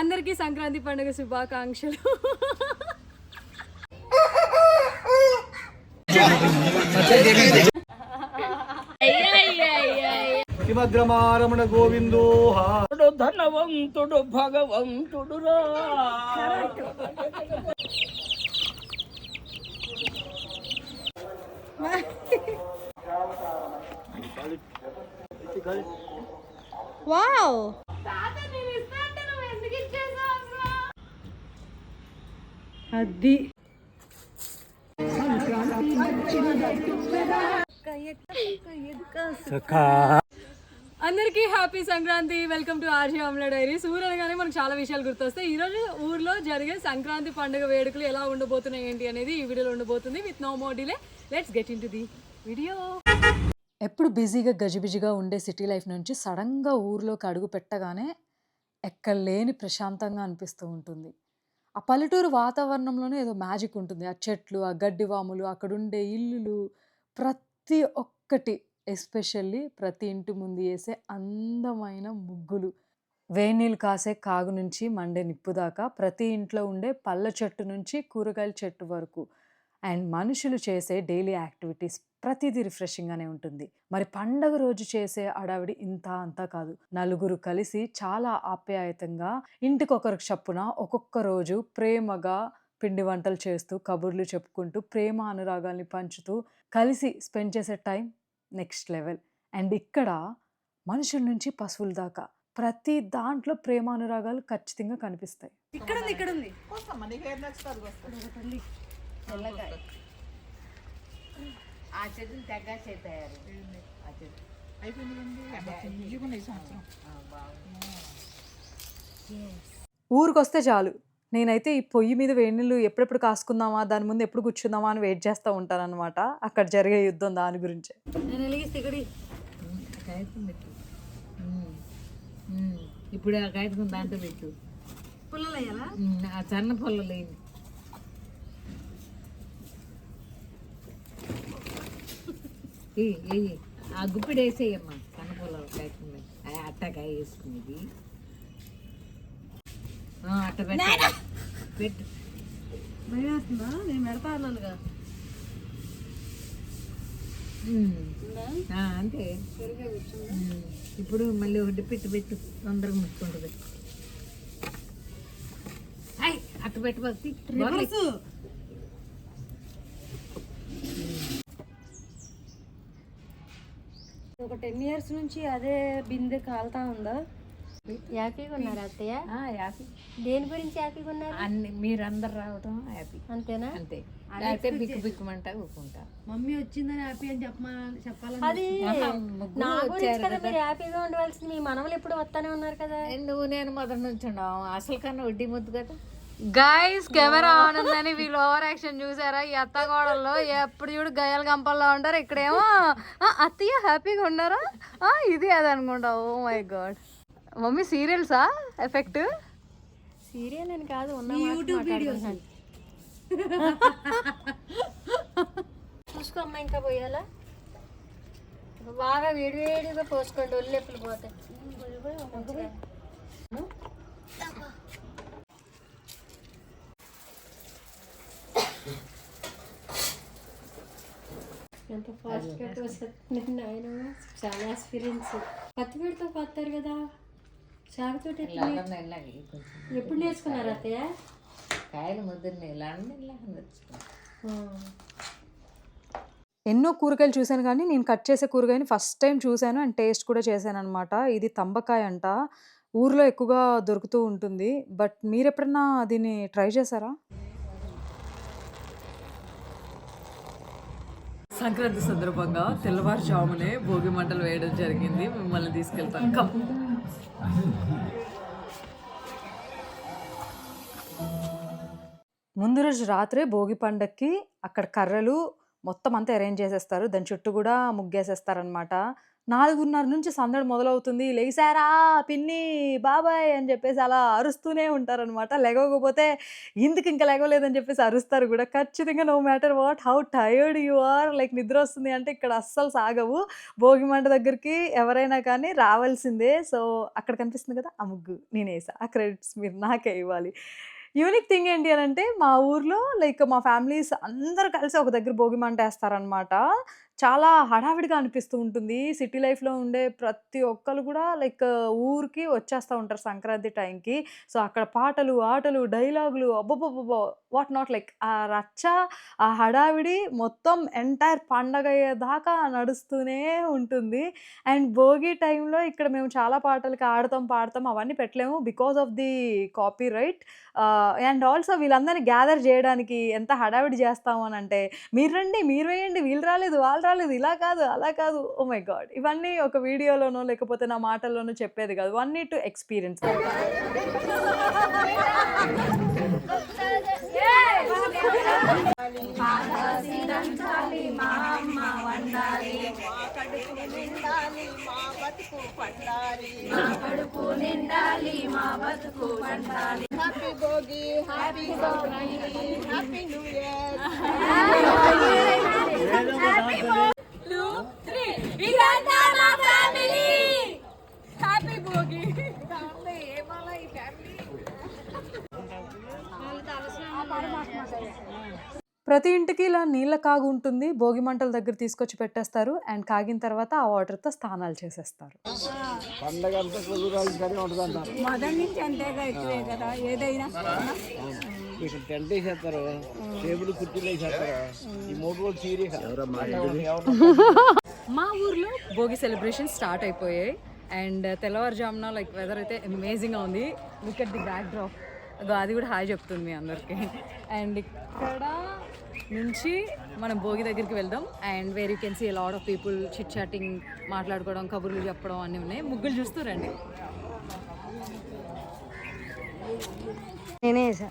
అందరికీ సంక్రాంతి పండుగ శుభాకాంక్షలు. కిమగ్రమారమణ గోవిందో ధనవంతుడు భగవంతుడు రా. వావ్. అది. అందరికీ happy Sankranti. Welcome to RJ Amla diaries. ఊరు అనగానే మనకు చాలా విషయాలు గుర్తొస్తాయి. ఈ రోజు ఊర్లో జరిగే సంక్రాంతి పండుగ వేడుకలు ఎలా ఉండబోతున్నాయి ఏంటి అనేది ఈ వీడియోలో ఉండబోతుంది. With no more delay let's get into the video ఎప్పుడు బిజీగా గజిబిజిగా ఉండే సిటీ లైఫ్ నుంచి సడన్గా ఊర్లోకి అడుగు పెట్టగానే ఎక్కడ లేని ప్రశాంతంగా అనిపిస్తూ ఉంటుంది. ఆ పల్లెటూరు వాతావరణంలోనే ఏదో మ్యాజిక్ ఉంటుంది. ఆ చెట్లు ఆ గడ్డి వాములు అక్కడుండే ఇల్లులు ప్రతి ఒక్కటి ఎస్పెషల్లీ ప్రతి ఇంటి ముందు వేసే అందమైన ముగ్గులు. వేనీళ్ళు కాసే కాగు నుంచి మండే నిప్పు దాకా ప్రతి ఇంట్లో ఉండే పళ్ళ చెట్టు నుంచి కూరగాయల చెట్టు వరకు. అండ్ మనుషులు చేసే డైలీ యాక్టివిటీస్ ప్రతిదీ రిఫ్రెషింగ్గానే ఉంటుంది. మరి పండగ రోజు చేసే అడావిడి ఇంత అంతా కాదు. నలుగురు కలిసి చాలా ఆప్యాయతంగా ఇంటికొకరికి చప్పున ఒక్కొక్క రోజు ప్రేమగా పిండి వంటలు చేస్తూ కబుర్లు చెప్పుకుంటూ ప్రేమ అనురాగాల్ని పంచుతూ కలిసి స్పెండ్ చేసే టైం నెక్స్ట్ లెవెల్. అండ్ ఇక్కడ మనుషుల నుంచి పశువుల దాకా ప్రతి దాంట్లో ప్రేమ అనురాగాలు ఖచ్చితంగా కనిపిస్తాయి. ఇక్కడ ఉంది ఇక్కడ ఉంది ఆ చెట్టుని తెగ చేతారు ఆ చెట్టు. ఊరికొస్తే చాలు. నేనైతే ఈ పొయ్యి మీద వేడినీళ్ళు ఎప్పుడెప్పుడు కాసుకుందామా దాని ముందు ఎప్పుడు కూర్చుందామా అని వెయిట్ చేస్తూ ఉంటానన్నమాట. అక్కడ జరిగే యుద్ధం దాని గురించే. నేను వెలిగిస్తే ఇక్కడ. ఉమ్. ఉమ్. ఇప్పుడు ఆ దాంట్లో పెట్టు. పుల్లలు అయ్యాలా ఆ సన్న పొల్ల లేదు ఏ ఆ గుప్పిడి వేసేయమ్మా సన్న పొల్ల కాగితం మీద. ఆ అట్టకాయ వేసుకునేది అట్ట పెట్టు. పెట్టు. భయం వేస్తుందా నేను పెడతా అన్నానుగా. అంతే. ఇప్పుడు మళ్ళీ ఒకటి పెట్టు పెట్టు. తొందరగా ముట్టుకుంటుంది. అట్ట పెట్టు ఒక టెన్ ఇయర్స్ నుంచి అదే బిందె కాలుతా ఉందా? హ్యాపీగా ఉన్నారు అత్తయ్య? హ్యాపీ దేని గురించి హ్యాపీగా ఉన్నారు అన్ని మీరందరు రావడం హ్యాపీ అంతేనా? అంతే. లేకపోతే బిక్కు బిక్కుమంటా ఊరుకుంటా మమ్మీ వచ్చిందని హ్యాపీ అని చెప్పాలని చెప్పాలని అది నా గురించి కదా మీరు హ్యాపీగా ఉండవలసింది. మీ మనవలు ఎప్పుడు వస్తానే ఉన్నారు కదా. నువ్వు నేను మొదటి నుంచి ఉన్నావు అసలు కన్నా వడ్డీ ముద్దు కదా. గైస్ కెమెరా ఆన్ ఉందని వీళ్ళు ఓవర్ యాక్షన్ చూసారా? ఈ అత్తగోడల్లో ఎప్పుడు చూడు గయ్యాల గంపల్లో ఉంటారు. ఇక్కడేమో "ఆ, అత్తయ్య హ్యాపీగా ఉన్నారా? ఆ, ఇది అది అనుకుంటా. ఓ మై గాడ్ మమ్మీ సీరియల్సా? ఎఫెక్ట్? సీరియల్ అని కాదు ఉన్న యూట్యూబ్ వీడియోస్. చూసుకో అమ్మ ఇంకా పోయాలా? బాగా వేడివేడిగా పోసుకోండి ఒళ్ళు ఎప్పుడు పోతాయి. ఎంత ఫాస్ట్గా పోసేస్తుంది ఆయన? చాలా ఎక్స్పీరియన్స్ పత్తి పెడితే పోతారు కదా. కొంచెం ఎప్పుడు నేర్చుకున్నారు అత్తయ్య? కాయలు ముద్దుని ఇలా ఎన్నో కూరగాయలు చూశాను కానీ నేను కట్ చేసే కూరగాయని ఫస్ట్ టైం చూశాను అండ్ టేస్ట్ కూడా చేశాను అనమాట ఇది తంబకాయ అంట. ఊర్లో ఎక్కువగా దొరుకుతూ ఉంటుంది. బట్ మీరు ఎప్పుడన్నా దీన్ని ట్రై చేశారా? సంక్రాంతి సందర్భంగా తెల్లవారుజామునే భోగి మంటలు వేయడం జరిగింది. మిమ్మల్ని తీసుకెళ్తాను. కమ్ ముందు రోజు రాత్రే భోగి పండక్కి అక్కడ కర్రలు మొత్తం అంతా అరేంజ్ చేసేస్తారు. దాని చుట్టూ కూడా ముగ్గేసేస్తారనమాట నాలుగున్నర నుంచి సందడి మొదలవుతుంది. లేసారా పిన్ని బాబాయ్ అని చెప్పేసి అలా అరుస్తూనే ఉంటారనమాట లేకపోతే ఇందుకు ఇంకా లేగలేదని చెప్పేసి అరుస్తారు కూడా. ఖచ్చితంగా no matter what how tired you are like నిద్ర వస్తుంది అంటే ఇక్కడ అస్సలు సాగవు. భోగి మంట దగ్గరికి ఎవరైనా కానీ రావాల్సిందే. సో అక్కడ కనిపిస్తుంది కదా ఆ ముగ్గు నేనేసా ఆ క్రెడిట్స్ మీరు నాకే ఇవ్వాలి. యూనిక్ థింగ్ ఏంటి అని అంటే మా ఊర్లో లైక్ మా ఫ్యామిలీస్ అందరూ కలిసి ఒక దగ్గర భోగి మంట వేస్తారనమాట చాలా హడావిడిగా అనిపిస్తూ ఉంటుంది. సిటీ లైఫ్లో ఉండే ప్రతి ఒక్కరు కూడా లైక్ ఊరికి వచ్చేస్తూ ఉంటారు సంక్రాంతి టైంకి. సో అక్కడ పాటలు ఆటలు డైలాగులు అబ్బబ్బబ్బో వాట్ నాట్ లైక్ ఆ రచ్చ ఆ హడావిడి మొత్తం ఎంటైర్ పండగ అయ్యేదాకా నడుస్తూనే ఉంటుంది. అండ్ భోగి టైంలో ఇక్కడ మేము చాలా పాటలకి ఆడతాం పాడతాం అవన్నీ పెట్టలేము because of the copyright and also వీళ్ళందరినీ గ్యాదర్ చేయడానికి ఎంత హడావిడి చేస్తాము అని అంటే మీరు రండి మీరు వేయండి వీళ్ళు రాలేదు వాళ్ళు రాలేదు ఇలా కాదు అలా కాదు. ఓ మై గాడ్ ఇవన్నీ ఒక వీడియోలోనో లేకపోతే నా మాటల్లోనో చెప్పేది కాదు. వన్ నీడ్ టు ఎక్స్పీరియన్స్ ప్రతి ఇంటికి ఇలా నీళ్ళ కాగు ఉంటుంది. భోగి మంటల దగ్గర తీసుకొచ్చి పెట్టేస్తారు. అండ్ కాగిన తర్వాత ఆ వాటర్తో స్నానాలు చేసేస్తారు. మొదటి నుంచి అంతేగా ఎక్కువే కదా. ఏదైనా. ఇక్కడ టెంట్ వేసేస్తారు. టేబుల్ కుర్చీలు వేసేస్తారు. ఈ మూడు రోజులు సీరియస్. మా ఊర్లో భోగి సెలబ్రేషన్ స్టార్ట్ అయిపోయాయి. అండ్ తెల్లవారుజామున లైక్ వెదర్ అయితే అమేజింగ్గా ఉంది. Look at the backdrop అది కూడా హాయ్ చెప్తుంది మీ అందరికీ. అండ్ ఇక్కడ నుంచి మనం భోగి దగ్గరికి వెళ్దాం. And where you can see lot of people chit chatting మాట్లాడుకోవడం కబుర్లు చెప్పడం అన్నీ ఉన్నాయి. ముగ్గులు చూస్తూ రండి. నేనే వేసా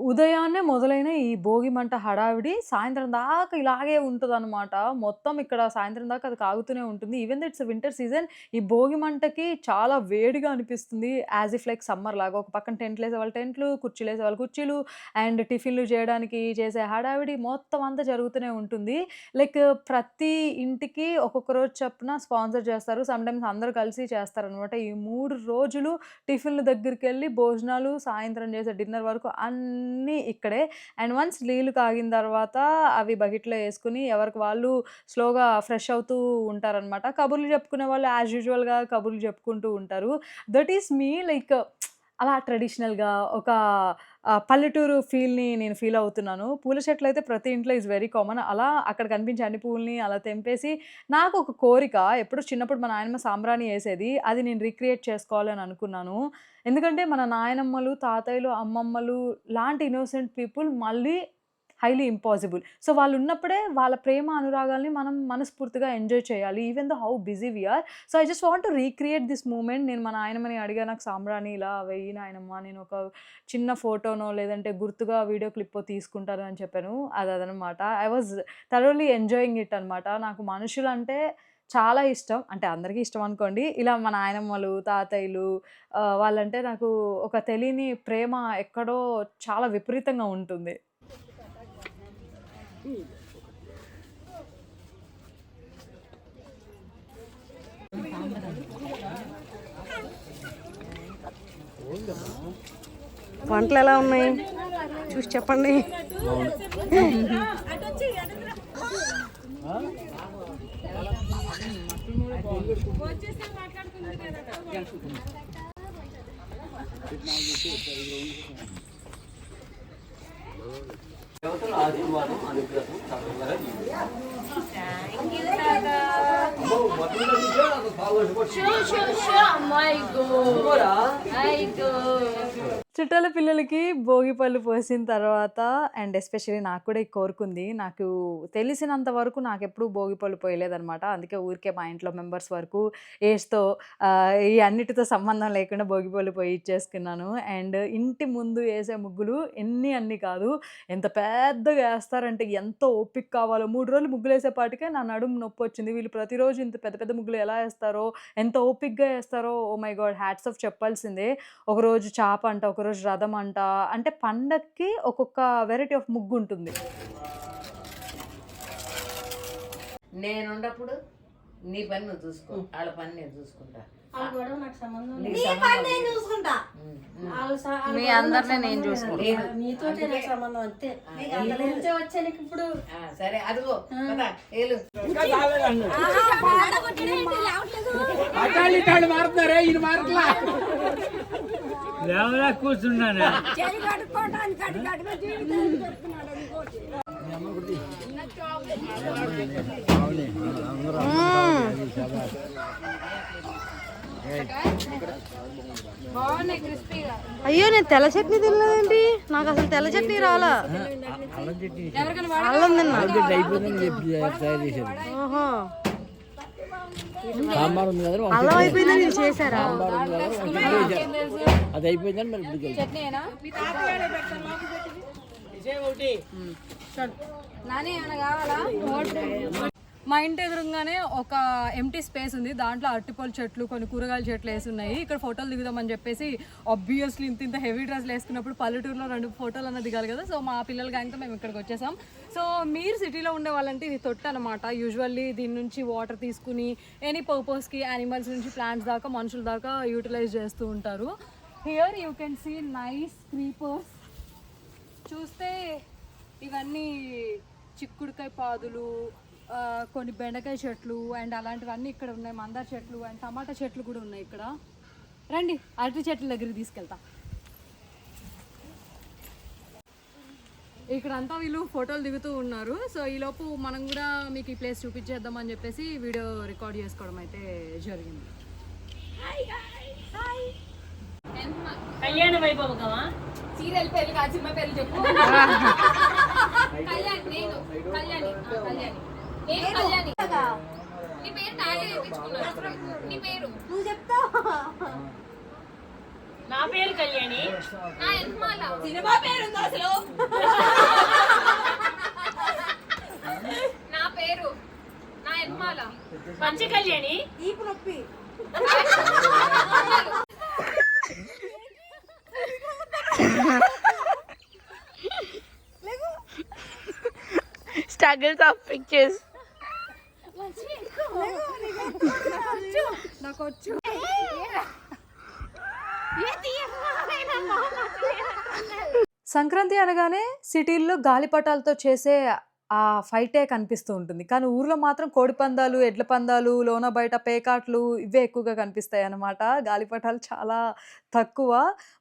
ఉదయాన్నే మొదలైన ఈ భోగి మంట హడావిడి సాయంత్రం దాకా ఇలాగే ఉంటుందన్నమాట. మొత్తం ఇక్కడ సాయంత్రం దాకా అది కాగుతూనే ఉంటుంది. ఈవెన్ ఇట్స్ వింటర్ సీజన్ ఈ భోగి మంటకి చాలా వేడిగా అనిపిస్తుంది. యాస్ ఇఫ్ లైక్ సమ్మర్ లాగా. ఒక పక్కన టెంట్లు వేసే వాళ్ళు టెంట్లు, కుర్చీలు వేసే వాళ్ళు కుర్చీలు అండ్ టిఫిన్‌లు చేయడానికి చేసే హడావిడి మొత్తం అంతా జరుగుతూనే ఉంటుంది. లైక్ ప్రతి ఇంటికి ఒక్కొక్క రోజు చొప్పున స్పాన్సర్ చేస్తారు. సమ్ టైమ్స్ అందరూ కలిసి చేస్తారనమాట. ఈ మూడు రోజులు టిఫిన్‌ల దగ్గరికెళ్ళి భోజనాలు, సాయంత్రం చేసే డిన్నర్ వరకు అన్ని ఇక్కడే. అండ్ వన్స్ నీళ్ళు కాగిన తర్వాత అవి బకెట్‌లో వేసుకుని ఎవరికి వాళ్ళు స్లోగా ఫ్రెష్ అవుతూ ఉంటారనమాట. కబుర్లు చెప్పుకునే వాళ్ళు యాస్ యూజువల్‌గా కబుర్లు చెప్పుకుంటూ ఉంటారు. దట్ ఈస్ మీ లైక్ అలా ట్రెడిషనల్‌గా ఒక పల్లెటూరు ఫీల్‌ని నేను ఫీల్ అవుతున్నాను. పూల చెట్లయితే ప్రతి ఇంట్లో ఈస్ వెరీ కామన్. అలా అక్కడ కనిపించే అన్ని పూలని అలా తెంపేసి నాకు ఒక కోరిక ఎప్పుడో చిన్నప్పుడు మా నాయనమ్మ సాంబ్రాణి వేసేది అది నేను రీక్రియేట్ చేసుకోవాలని అనుకున్నాను. ఎందుకంటే మన నాయనమ్మలు, తాతయ్యలు, అమ్మమ్మలు లాంటి ఇన్నోసెంట్ పీపుల్ మళ్ళీ హైలీ ఇంపాసిబుల్. సో వాళ్ళు ఉన్నప్పుడే వాళ్ళ ప్రేమ అనురాగాల్ని మనం మనస్ఫూర్తిగా ఎంజాయ్ చేయాలి. Even the how busy we are so I just want to recreate this moment. నేను మా నాయనమ్మని అడిగా నాకు సాంబ్రాణి ఇలా వెయ్యి నాయనమ్మ. నేను ఒక చిన్న ఫోటోనో లేదంటే గుర్తుగా వీడియో క్లిప్పో తీసుకుంటాను అని చెప్పాను. అది అదనమాట. I was thoroughly enjoying it అనమాట. నాకు మనుషులంటే చాలా ఇష్టం. అంటే అందరికీ ఇష్టం అనుకోండి. ఇలా మా నాయనమ్మలు, తాతయ్యలు వాళ్ళంటే నాకు ఒక తెలియని ప్రేమ ఎక్కడో చాలా విపరీతంగా ఉంటుంది. వంటలు ఎలా ఉన్నాయి? చూసి చెప్పండి. అమ్మాయి చుట్టాల పిల్లలకి భోగి పళ్ళు పోసిన తర్వాత అండ్ ఎస్పెషల్లీ నాకు కూడా కోరుకుంది. నాకు తెలిసినంత వరకు నాకు ఎప్పుడు భోగి పళ్ళు పోయలేదనమాట అందుకే ఊరికే మా ఇంట్లో మెంబర్స్ వరకు ఏజ్తో ఈ అన్నిటితో సంబంధం లేకుండా భోగి పళ్ళు పోయి ఇచ్చేసుకున్నాను. అండ్ ఇంటి ముందు వేసే ముగ్గులు ఎన్ని అన్ని కాదు. ఎంత పెద్దగా వేస్తారంటే ఎంత ఓపిక కావాలో. మూడు రోజులు ముగ్గులు వేసేపాటికే నా నడుము నొప్పి వచ్చింది. వీళ్ళు ప్రతిరోజు ఇంత పెద్ద పెద్ద ముగ్గులు ఎలా వేస్తారో ఎంత ఓపిక్గా వేస్తారో oh my God hats off చెప్పాల్సిందే. ఒకరోజు చాప అంట ఒకరోజు రథం అంట అంటే పండక్కి ఒక్కొక్క వెరైటీ ఆఫ్ ముగ్గు ఉంటుంది. నేనున్నప్పుడు నీ పని నువ్వు చూసుకో. వాళ్ళ పని నేను చూసుకుంటా. మీ అందరినీ నేను లేదు. చూసుకుంటా. నీతోటే నాకు సంబంధం అంతే. అందులో నుంచే వచ్చా నీకు ఇప్పుడు ఆ, సరే అదిగో పద, ఏలు. అయ్యో నేను తెల్ల చట్నీ తినలేదేంటి? నాకు అసలు తెల్ల చట్నీ రాలా. అల్లం తిన్నా. అయిపోయిందని చెప్పి తయారు చేశారు? అల్లం అయిపోయిందని. అది అయిపోయిందని మరి నాని ఏమైనా కావాలా? మా ఇంటి ఎదురుగానే ఒక ఎంటీ స్పేస్ ఉంది. దాంట్లో అరటిపళ్ళు చెట్లు కొన్ని కూరగాయల చెట్లు వేసి ఉన్నాయి. ఇక్కడ ఫోటోలు దిగుదామని చెప్పేసి ఆబ్వియస్లీ ఇంత ఇంత హెవీ డ్రెస్లు వేసుకున్నప్పుడు పల్లెటూరులో రెండు ఫోటోలు అన్న దిగాలి కదా. సో మా పిల్లల గ్యాంగ్తో మేము ఇక్కడికి వచ్చేసాం. సో మీరు సిటీలో ఉండే వాళ్ళంటే ఇది తొట్టు అనమాట యూజువల్లీ దీని నుంచి వాటర్ తీసుకుని ఎనీ పర్పస్కి యానిమల్స్ నుంచి ప్లాంట్స్ దాకా మనుషుల దాకా యూటిలైజ్ చేస్తూ ఉంటారు. Here you can see nice creepers చూస్తే ఇవన్నీ చిక్కుడుకాయ పాదులు కొన్ని బెండకాయ చెట్లు అండ్ అలాంటివన్నీ ఇక్కడ ఉన్నాయి. మందార చెట్లు అండ్ టమాటా చెట్లు కూడా ఉన్నాయి ఇక్కడ. రండి అరటి చెట్ల దగ్గరికి తీసుకెళ్తా. ఇక్కడంతా వీళ్ళు ఫోటోలు దిగుతూ ఉన్నారు. సో ఈలోపు మనం కూడా మీకు ఈ ప్లేస్ చూపించేద్దామని చెప్పేసి వీడియో రికార్డ్ చేసుకోవడం అయితే జరిగింది. కళ్యాణ వైభవకమా సీరియల్ పెళ్ళి కాదు సినిమా పెళ్ళి చెప్పు. కళ్యాణి నేను. కళ్యాణి ఆ, కళ్యాణి. నేను కళ్యాణి. నీ పేరు వేయించుకున్నాను నీ పేరు? నువ్వు చెప్తావా. నా పేరు కళ్యాణి. నా ఎన్మాల సినిమా పేరు ఉందా అసలు? నా పేరు? నా ఎన్మాల పంచ కళ్యాణి. ఈపు నొప్పి. స్ట్రగుల్స్ ఆఫ్ పిక్చర్స్ సంక్రాంతి అనగానే సిటీల్లో గాలిపటాలతో చేసే ఆ ఫైటే కనిపిస్తూ ఉంటుంది. కానీ ఊర్లో మాత్రం కోడి పందాలు ఎడ్ల పందాలు లోన బయట పేకాట్లు ఇవే ఎక్కువగా కనిపిస్తాయి అన్నమాట. గాలిపటాలు చాలా తక్కువ.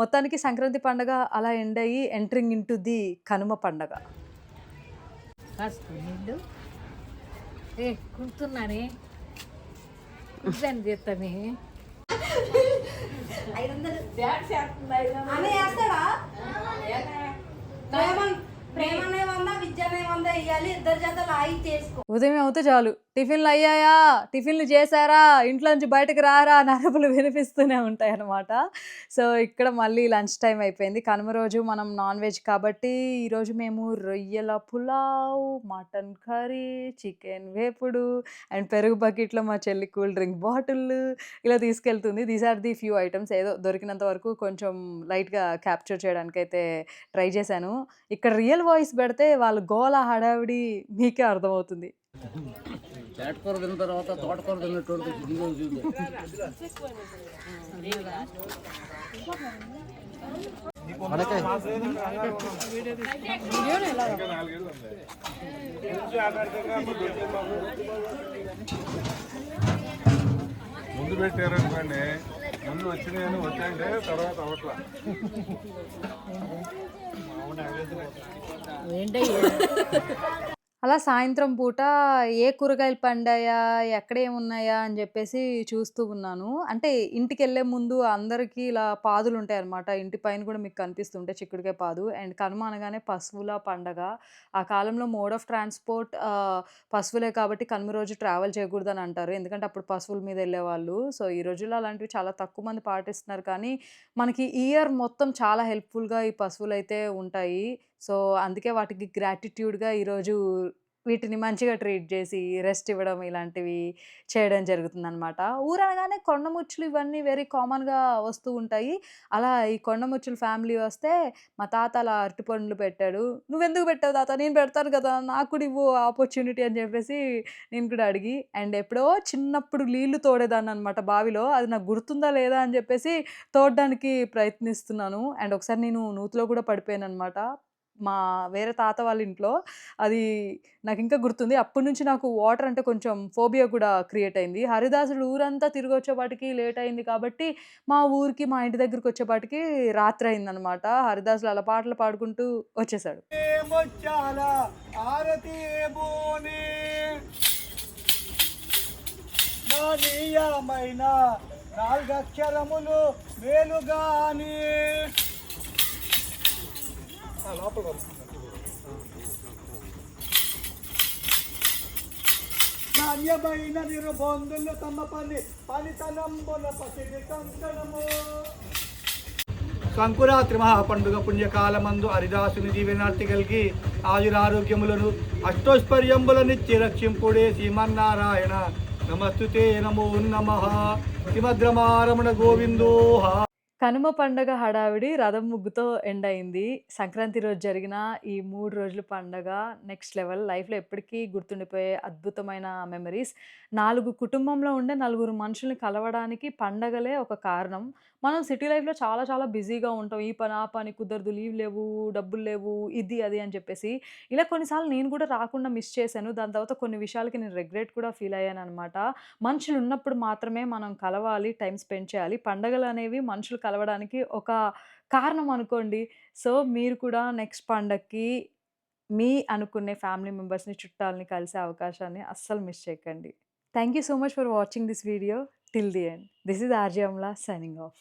మొత్తానికి సంక్రాంతి పండగ అలా ఎండ్ అయ్యి ఎంటరింగ్ ఇంటు ది కనుమ పండగ. కాసుకో నీళ్ళు? ఏ కుడుతున్నానే కుట్టాను చేస్తానే. ప్రేమనే వందా విద్యనే చేయాలి ఇద్దరు జతలు ఆయి చేసుకో. ఉదయం అవుతే చాలు. టిఫిన్లు అయ్యాయా? టిఫిన్లు చేశారా? ఇంట్లో నుంచి బయటకు రారా? నరపులు వినిపిస్తూనే ఉంటాయి అన్నమాట సో ఇక్కడ మళ్ళీ లంచ్ టైం అయిపోయింది. కనుమ రోజు మనం నాన్ వెజ్ కాబట్టి ఈరోజు మేము రొయ్యల పులావ్ మటన్ కర్రీ చికెన్ వేపుడు అండ్ పెరుగు బకెట్లో మా చెల్లి కూల్ డ్రింక్ బాటిల్ ఇలా తీసుకెళ్తుంది. These are the few items ఏదో దొరికినంత వరకు కొంచెం లైట్గా క్యాప్చర్ చేయడానికి అయితే ట్రై చేశాను. ఇక్కడ రియల్ వాయిస్ పెడితే వాళ్ళు గోల హడావిడి మీకే అర్థమవుతుంది. చాటకూర తిన్న తర్వాత తోటకూర చూద్దాం ముందు పెట్టారనుకోండి. ముందు వచ్చినాయని వచ్చాయంటే తర్వాత అవట్లా అలా సాయంత్రం పూట ఏ కూరగాయలు పండాయా, ఎక్కడేమున్నాయా? అని జెప్పేసి చూస్తూ ఉన్నాను. అంటే ఇంటికెళ్ళే ముందు అందరికీ ఇలా పాదులుంటాయన్నమాట. ఇంటి పైన గూడా మీకు కనిపిస్తుంటాయి చిక్కుడుకాయ పాదు. అండ్ కనుమ అనగానే పశువుల పండగ. ఆ కాలంలో మోడ్ ఆఫ్ ట్రాన్స్‌పోర్ట్ ఆహ్, పశువులే కాబట్టి కనుమ రోజు ట్రావెల్ చేయకూడదని అంటారు. ఎందుకంటే అప్పుడు పశువుల మీద ఎళ్ళేవాళ్ళు. సో, ఈ రోజుల్లో అలాంటివి చాలా తక్కువ మంది పాటిస్తున్నారు కానీ, మనకి ఇయర్ మొత్తం చాలా హెల్ప్‌ఫుల్‌గా ఈ పశువులైతే ఉంటాయి. సో, అందుకే వాటికి గ్రాటిట్యూడ్‌గా ఈరోజు వీటిని మంచిగా ట్రీట్ చేసి రెస్ట్ ఇవ్వడం ఇలాంటివి చేయడం జరుగుతుందనమాట. ఊరనగానే కొండముచ్చులు ఇవన్నీ వెరీ కామన్‌గా వస్తూ ఉంటాయి. అలా ఈ కొండముచ్చుల ఫ్యామిలీ వస్తే మా తాత అలా అరటిపండ్లు పెట్టాడు. "నువ్వెందుకు పెట్టావు తాత? నేను పెడతాను కదా నాకు కూడా ఇవ్వు ఆపర్చునిటీ" అని చెప్పేసి నేను కూడా అడిగి అండ్ ఎప్పుడో చిన్నప్పుడు నీళ్ళు తోడేదాన్ననమాట బావిలో. అది నాకు గుర్తుందా లేదా అని చెప్పేసి తోడడానికి ప్రయత్నిస్తున్నాను. అండ్ ఒకసారి నేను నూతిలో కూడా పడిపోయాను అనమాట మా వేరే తాత వాళ్ళ ఇంట్లో. అది నాకు ఇంకా గుర్తుంది. అప్పటి నుంచి నాకు వాటర్ అంటే కొంచెం ఫోబియా కూడా క్రియేట్ అయింది. హరిదాసుడు ఊరంతా తిరిగొచ్చేపాటికి లేట్ అయింది కాబట్టి, మా ఊరికి మా ఇంటి దగ్గరికి వచ్చేపాటికి రాత్రి అయిందనమాట హరిదాసులు అలా పాటలు పాడుకుంటూ వచ్చేసాడు. ముత్యాల ఆరతి బోని నాలుగక్షరములు మేలుగాని నాణ్యమైన నిరుబంధులు తమ పని పనితనంబుల పసిడి కంకణము సంకురాత్రి మహాపండుగ పుణ్యకాలమందు హరిదాసుని దీవెనార్తి కలిగి ఆయురారోగ్యములను అష్టోష్పర్యంబులనిచ్చి రక్షింపుడే శ్రీమన్నారాయణ. నమస్తుతే నమో నమ. శ్రీమద్రమారమణ గోవిందోహ కనుమ పండగ హడావిడి రథం ముగ్గుతో ఎండ్ అయింది. సంక్రాంతి రోజు జరిగిన ఈ మూడు రోజుల పండగ నెక్స్ట్ లెవెల్. లైఫ్‌లో ఎప్పటికీ గుర్తుండిపోయే అద్భుతమైన మెమరీస్. నాలుగు కుటుంబంలో ఉండే నలుగురు మనుషుల్ని కలవడానికి పండగలే ఒక కారణం. మనం సిటీ లైఫ్‌లో చాలా చాలా బిజీగా ఉంటాం. ఈ పని, ఆ పని కుదరదు, లీవ్ లేవు, డబ్బులు లేవు, ఇది, అది అని చెప్పేసి. ఇలా కొన్నిసార్లు నేను కూడా రాకుండా మిస్ చేశాను. దాని తర్వాత కొన్ని విషయాలకి నేను రిగ్రెట్ కూడా ఫీల్ అయ్యాను అనమాట మనుషులు ఉన్నప్పుడు మాత్రమే మనం కలవాలి, టైం స్పెండ్ చేయాలి. పండగలనేవి మనుషులు కలవడానికి ఒక కారణం అనుకోండి. సో, మీరు కూడా నెక్స్ట్ పండగకి మీ అనుకునే ఫ్యామిలీ మెంబర్స్‌ని, చుట్టాలని కలిసే అవకాశాన్ని అస్సలు మిస్ చేయకండి. Thank you so much for watching this video till the end. This is RJ Amla signing off.